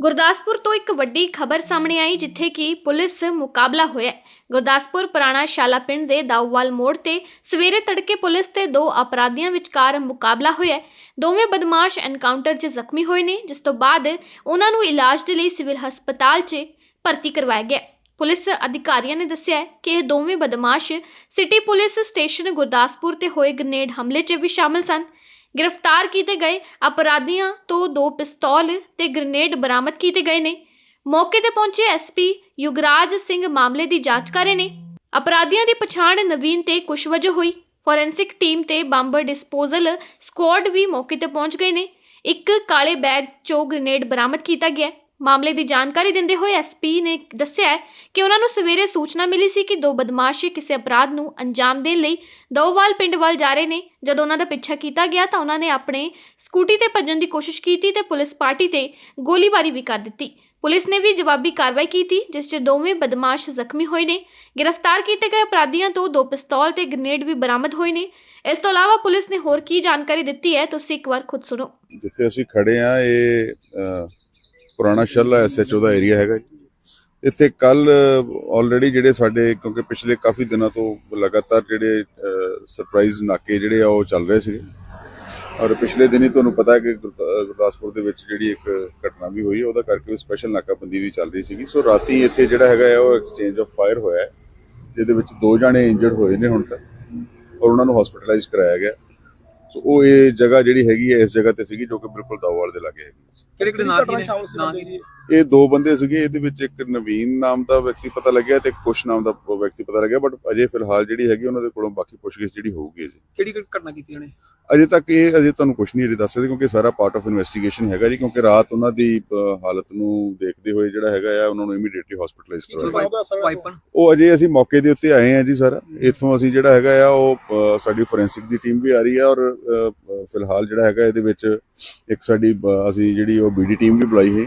ਗੁਰਦਾਸਪੁਰ ਤੋਂ ਇੱਕ ਵੱਡੀ ਖਬਰ ਸਾਹਮਣੇ ਆਈ, ਜਿੱਥੇ ਕਿ ਪੁਲਿਸ ਮੁਕਾਬਲਾ ਹੋਇਆ ਗੁਰਦਾਸਪੁਰ ਪੁਰਾਣਾ ਸ਼ਾਲਾ ਪਿੰਡ ਦੇ ਦਾਊਵਾਲ ਮੋੜ ਤੇ ਸਵੇਰੇ ਤੜਕੇ ਪੁਲਿਸ ਤੇ ਦੋ ਅਪਰਾਧੀਆਂ ਵਿਚਕਾਰ ਮੁਕਾਬਲਾ ਹੋਇਆ ਦੋਵੇਂ ਬਦਮਾਸ਼ ਐਨਕਾਊਂਟਰ 'ਚ ਜ਼ਖਮੀ ਹੋਏ ਨੇ, ਜਿਸ ਤੋਂ ਬਾਅਦ ਉਹਨਾਂ ਨੂੰ ਇਲਾਜ ਦੇ ਲਈ ਸਿਵਲ ਹਸਪਤਾਲ 'ਚ ਭਰਤੀ ਕਰਵਾਇਆ ਗਿਆ ਪੁਲਿਸ ਅਧਿਕਾਰੀਆਂ ਨੇ ਦੱਸਿਆ ਕਿ ਇਹ ਦੋਵੇਂ ਬਦਮਾਸ਼ ਸਿਟੀ ਪੁਲਿਸ ਸਟੇਸ਼ਨ ਗੁਰਦਾਸਪੁਰ ਤੇ ਹੋਏ ਗ੍ਰਨੇਡ ਹਮਲੇ 'ਚ ਵੀ ਸ਼ਾਮਲ ਸਨ। ਗ੍ਰਿਫਤਾਰ ਕੀਤੇ ਗਏ ਅਪਰਾਧੀਆਂ ਤੋਂ ਦੋ ਪਿਸਤੌਲ ਤੇ ਗ੍ਰਨੇਡ ਬਰਾਮਦ ਕੀਤੇ ਗਏ ਨੇ। ਮੌਕੇ ਤੇ ਪਹੁੰਚੇ ਐਸਪੀ ਯੁਗਰਾਜ ਸਿੰਘ ਮਾਮਲੇ ਦੀ ਜਾਂਚ ਕਰ ਰਹੇ ਨੇ। ਅਪਰਾਧੀਆਂ ਦੀ ਪਛਾਣ ਨਵੀਨ ਤੇ ਕੁਸ਼ ਵਜੋਂ ਹੋਈ। ਫੋਰੈਂਸਿਕ ਟੀਮ ਤੇ ਬੰਬ ਡਿਸਪੋਜ਼ਲ ਸਕੁਆਡ ਵੀ ਮੌਕੇ ਤੇ ਪਹੁੰਚ ਗਏ ਨੇ। ਇੱਕ ਕਾਲੇ ਬੈਗ ਚੋਂ ਗ੍ਰਨੇਡ ਬਰਾਮਦ ਕੀਤਾ ਗਿਆ। ਮਾਮਲੇ ਦੀ ਜਾਣਕਾਰੀ ਦਿੰਦੇ ਹੋਏ ਐਸਪੀ ਨੇ ਦੱਸਿਆ ਕਿ ਉਹਨਾਂ ਨੂੰ ਸਵੇਰੇ ਸੂਚਨਾ ਮਿਲੀ ਸੀ ਕਿ ਦੋ ਬਦਮਾਸ਼ ਕਿਸੇ ਅਪਰਾਧ ਨੂੰ ਅੰਜਾਮ ਦੇਣ ਲਈ ਦੋਵਾਲ ਪਿੰਡ ਵੱਲ ਜਾ ਰਹੇ ਨੇ। ਜਦੋਂ ਉਹਨਾਂ ਦਾ ਪਿੱਛਾ ਕੀਤਾ ਗਿਆ ਤਾਂ ਉਹਨਾਂ ਨੇ ਆਪਣੇ ਸਕੂਟੀ ਤੇ ਭੱਜਣ ਦੀ ਕੋਸ਼ਿਸ਼ ਕੀਤੀ ਤੇ ਪੁਲਿਸ ਪਾਰਟੀ ਤੇ ਗੋਲੀਬਾਰੀ ਵੀ ਕਰ ਦਿੱਤੀ। ਪੁਲਿਸ ਨੇ ਵੀ ਜਵਾਬੀ ਕਾਰਵਾਈ ਕੀਤੀ, ਜਿਸ 'ਚ ਦੋਵੇਂ ਬਦਮਾਸ਼ ਜ਼ਖਮੀ ਹੋਏ ਨੇ। ਗ੍ਰਿਫਤਾਰ ਕੀਤੇ ਗਏ ਅਪਰਾਧੀਆਂ ਤੋਂ ਦੋ ਪਿਸਤੌਲ ਤੇ ਗ੍ਰਨੇਡ ਵੀ ਬਰਾਮਦ ਹੋਏ ਨੇ। ਇਸ ਤੋਂ ਇਲਾਵਾ ਪੁਲਿਸ ਨੇ ਹੋਰ ਕੀ ਜਾਣਕਾਰੀ ਦਿੱਤੀ ਹੈ, ਤੁਸੀਂ ਇੱਕ ਵਾਰ ਖੁਦ ਸੁਣੋ। ਜਿੱਥੇ ਅਸੀਂ ਖੜੇ ਆ ਇਹ ਪੁਰਾਣਾ ਸ਼ੱਲਾ ਐਸਐਚਓ ਦਾ ਏਰੀਆ ਹੈਗਾ ਇੱਥੇ ਕੱਲ ਆਲਰੇਡੀ ਜਿਹੜੇ ਸਾਡੇ, ਕਿਉਂਕਿ ਪਿਛਲੇ ਕਾਫੀ ਦਿਨਾਂ ਤੋਂ ਲਗਾਤਾਰ ਜਿਹੜੇ ਸਰਪ੍ਰਾਈਜ਼ ਨਾਕੇ ਜਿਹੜੇ ਆ ਉਹ ਚੱਲ ਰਹੇ ਸੀਗੇ। ਔਰ ਪਿਛਲੇ ਦਿਨੀ ਤੁਹਾਨੂੰ ਪਤਾ ਹੈ ਕਿ ਗੁਰਦਾ- ਗੁਰਦਾਸਪੁਰ ਦੇ ਵਿੱਚ ਜਿਹੜੀ ਇੱਕ ਘਟਨਾ ਵੀ ਹੋਈ, ਉਹਦਾ ਕਰਕੇ ਵੀ ਸਪੈਸ਼ਲ ਨਾਕਾਬੰਦੀ ਵੀ ਚੱਲ ਰਹੀ ਸੀਗੀ। ਸੋ ਰਾਤੀ ਇੱਥੇ ਜਿਹੜਾ ਹੈਗਾ ਹੈ ਉਹ ਐਕਸਚੇਂਜ ਆਫ ਫਾਇਰ ਹੋਇਆ ਜਿਹਦੇ ਵਿੱਚ ਦੋ ਜਾਣੇ ਇੰਜਰਡ ਹੋਏ ਨੇ ਹੁਣ ਤੱਕ, ਔਰ ਉਹਨਾਂ ਨੂੰ ਹਸਪੀਟਲਾਈਜ਼ ਕਰਾਇਆ ਗਿਆ। ਸੋ ਉਹ ਇਹ ਜਗ੍ਹਾ ਜਿਹੜੀ ਹੈਗੀ ਹੈ, ਇਸ ਜਗ੍ਹਾ ਤੇ ਸੀਗੀ, ਜੋ ਕਿ ਬਿਲਕੁਲ ਦਾਊਵਾਲ ਦੇ ਲਾਗੇ ਹੈਗੀ। ਕਿਹੜੇ ਕਿਹੜੇ ਨਾਂ ਕੀ ਨੇ ਨਾਂ ਕੀ ਨੇ? ਇਹ ਦੋ ਬੰਦੇ ਸੀਗੇ ਇਹਦੇ ਵਿੱਚ ਇੱਕ ਨਵੀਨ ਨਾਮ ਦਾ ਵਿਅਕਤੀ ਪਤਾ ਲੱਗਿਆ ਤੇ ਕੁਸ਼ ਨਾਮ ਦਾ ਵਿਅਕਤੀ ਪਤਾ ਲੱਗਿਆ ਬਟ ਅਜੇ ਫਿਲਹਾਲ ਜਿਹੜੀ ਹੈਗੀ ਉਹਨਾਂ ਦੇ ਕੋਲੋਂ ਬਾਕੀ ਪੁੱਛਗਿੱਛ ਜਿਹੜੀ ਹੋਊਗੀ ਜੀ ਕਿਹੜੀ ਕਿਹੜੀ ਘਟਨਾ ਕੀਤੀ ਉਹਨੇ? ਅਜੇ ਤੱਕ ਇਹ ਅਜੇ ਤੁਹਾਨੂੰ ਕੁਝ ਨਹੀਂ ਅਜੇ ਦੱਸ ਸਕਦੇ ਕਿਉਂਕਿ ਸਾਰਾ ਪਾਰਟ ਆਫ ਇਨਵੈਸਟੀਗੇਸ਼ਨ ਹੈਗਾ ਜੀ ਕਿਉਂਕਿ ਰਾਤ ਉਹਨਾਂ ਦੀ ਹਾਲਤ ਨੂੰ ਦੇਖਦੇ ਹੋਏ ਜਿਹੜਾ ਹੈਗਾ ਆ ਉਹਨਾਂ ਨੂੰ ਇਮੀਡੀਏਟਲੀ ਹਸਪੀਟਲਾਈਜ਼ ਕਰਵਾਇਆ। ਉਹ ਅਜੇ ਅਸੀਂ ਮੌਕੇ ਦੇ ਉੱਤੇ ਆਏ ਹਾਂ ਜੀ ਸਰ ਇੱਥੋਂ ਅਸੀਂ ਜਿਹੜਾ ਹੈਗਾ ਆ ਉਹ ਸਾਡੀ ਫੋਰੈਂਸਿਕ ਦੀ ਟੀਮ ਵੀ ਆ ਰਹੀ ਹੈ ਔਰ ਫਿਲਹਾਲ ਜਿਹੜਾ ਹੈਗਾ ਇਹਦੇ ਵਿੱਚ ਇੱਕ ਸਾਡੀ ਅਸੀਂ ਜਿਹੜੀ ਉਹ ਬੀਡੀ ਟੀਮ ਵੀ ਬੁਲਾਈ ਹੈ